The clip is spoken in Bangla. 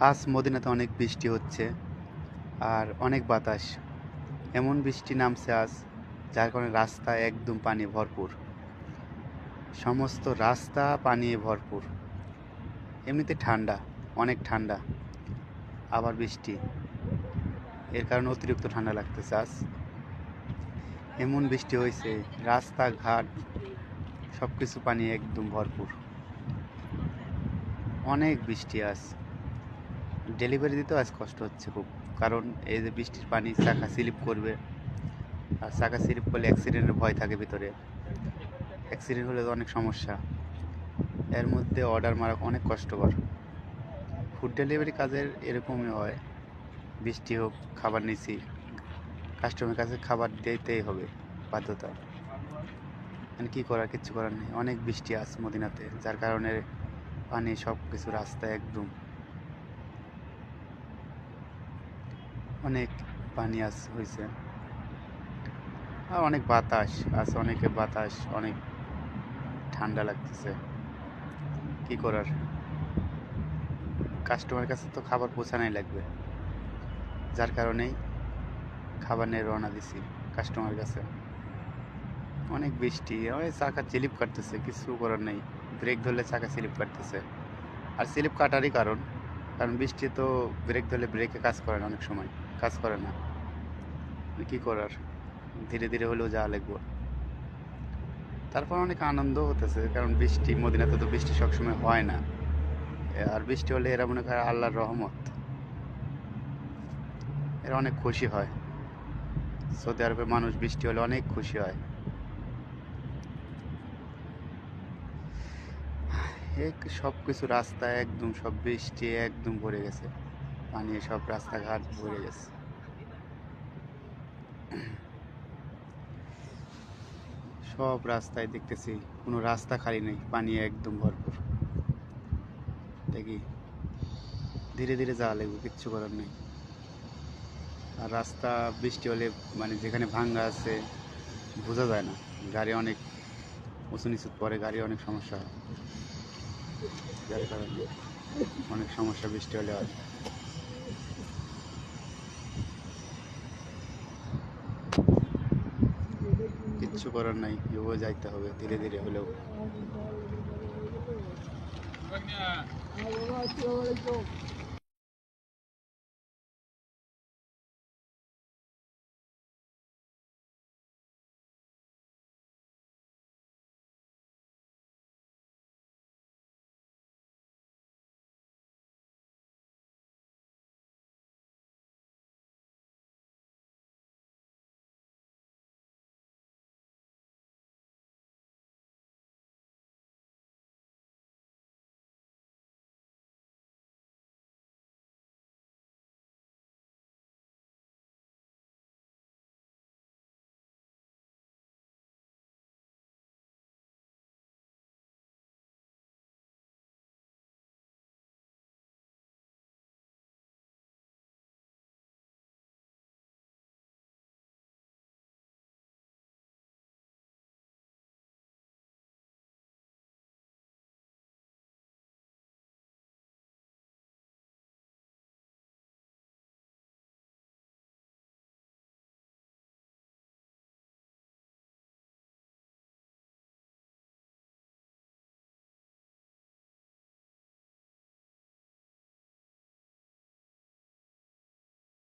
আজ মদিনাতে অনেক বৃষ্টি হচ্ছে আর অনেক বাতাস। এমন বৃষ্টি নামছে আজ, যার কারণে রাস্তা একদম পানি ভরপুর। সমস্ত রাস্তা পানিয়ে ভরপুর। এমনিতে ঠান্ডা, অনেক ঠান্ডা, আবার বৃষ্টি। এর কারণে অতিরিক্ত ঠান্ডা লাগতেছে আজ। এমন বৃষ্টি হয়েছে, রাস্তাঘাট সব কিছু পানি একদম ভরপুর। অনেক বৃষ্টি আজ। ডেলিভারি দিতেও আজ কষ্ট হচ্ছে খুব। কারণ এই যে বৃষ্টির পানি চাকা স্লিপ করবে। আর চাকা স্লিপ করলে অ্যাক্সিডেন্টের ভয় থাকে ভিতরে। অ্যাক্সিডেন্ট হলে তো অনেক সমস্যা। এর মধ্যে অর্ডার মারা অনেক কষ্টকর। ফুড ডেলিভারি কাজের এরকমই হয়। বৃষ্টি হোক, খাবার নিছি। কাস্টমারের কাছে খাবার দিতেই হবে বাধ্যতা। মানে কী করার, কিচ্ছু করার নেই। অনেক বৃষ্টি আছে মদিনাতে, যার কারণে পানি সব কিছু রাস্তায় একদম অনেক পানি আস হয়েছে আর অনেক বাতাস, আছে অনেকে বাতাস, অনেক ঠান্ডা লাগতেছে। কি করার? কাস্টমার কাছে তো খাবার পৌঁছানোই লাগবে। যার কারণেই খাবার নিয়ে রওনা দিছি কাস্টমার কাছে। অনেক বৃষ্টি, ওই চাকা চিলিপ কাটতেছে, কিছু করার নেই। ব্রেক ধরলে চাকা স্লিপ কাটতেছে। আর স্লিপ কাটারই কারণ কারণ বৃষ্টি তো ব্রেক ধরলে ব্রেকে কাজ করে না অনেক সময়। কাজ করে না। কি করার? ধীরে ধীরে হলেও যাওয়া লাগবে। তারপর অনেক আনন্দ হতেছে, কারণ বৃষ্টি, মদিনাতে তো বৃষ্টি সবসময় হয় না। আর বৃষ্টি হলে এরা মনে করে আল্লাহর রহমত। এরা অনেক খুশি হয়। সৌদি আরবের মানুষ বৃষ্টি হলে অনেক খুশি হয়। সব কিছু রাস্তা একদম সব বৃষ্টি একদম ভরে গেছে। পানি সব রাস্তাঘাট ভরে গেছে। সব রাস্তায় দেখতেছি কোনো রাস্তা খালি নেই, পানি একদম ভরপুর। দেখি, ধীরে ধীরে যাওয়া লাগবে, কিচ্ছু করার নেই। আর রাস্তা, বৃষ্টি হলে মানে যেখানে ভাঙ্গা আছে, বোঝা যায় না। গাড়ি অনেক উঁচু নিচু পরে গাড়ি অনেক সমস্যা হয়। যার কারণে অনেক সমস্যা বৃষ্টি হলে হয়। কিচ্ছু করার নাই এভাবে যাইতে হবে ধীরে ধীরে হলেও। আসসালামু আলাইকুম।